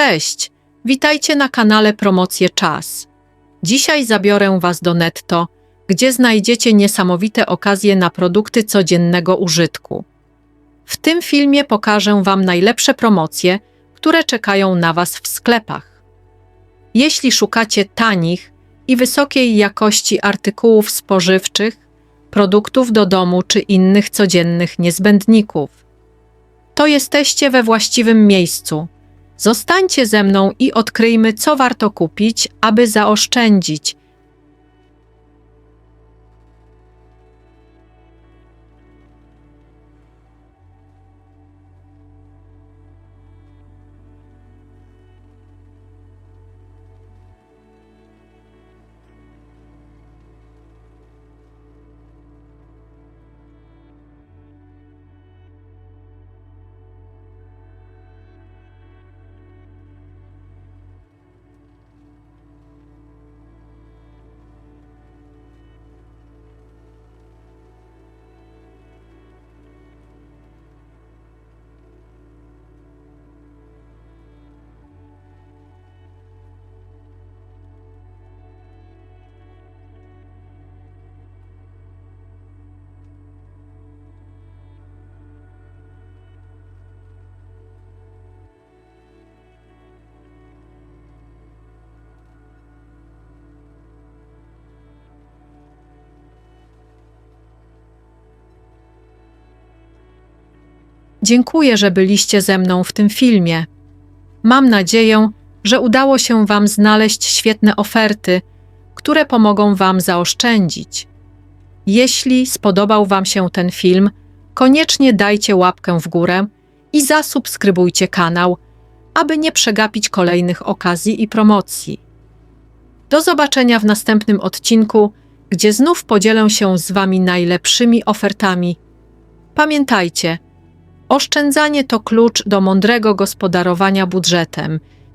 Cześć, witajcie na kanale Promocje Czas. Dzisiaj zabiorę Was do Netto, gdzie znajdziecie niesamowite okazje na produkty codziennego użytku. W tym filmie pokażę Wam najlepsze promocje, które czekają na Was w sklepach. Jeśli szukacie tanich i wysokiej jakości artykułów spożywczych, produktów do domu czy innych codziennych niezbędników, to jesteście we właściwym miejscu. Zostańcie ze mną i odkryjmy, co warto kupić, aby zaoszczędzić. Dziękuję, że byliście ze mną w tym filmie. Mam nadzieję, że udało się Wam znaleźć świetne oferty, które pomogą Wam zaoszczędzić. Jeśli spodobał Wam się ten film, koniecznie dajcie łapkę w górę i zasubskrybujcie kanał, aby nie przegapić kolejnych okazji i promocji. Do zobaczenia w następnym odcinku, gdzie znów podzielę się z Wami najlepszymi ofertami. Pamiętajcie, Oszczędzanie to klucz do mądrego gospodarowania budżetem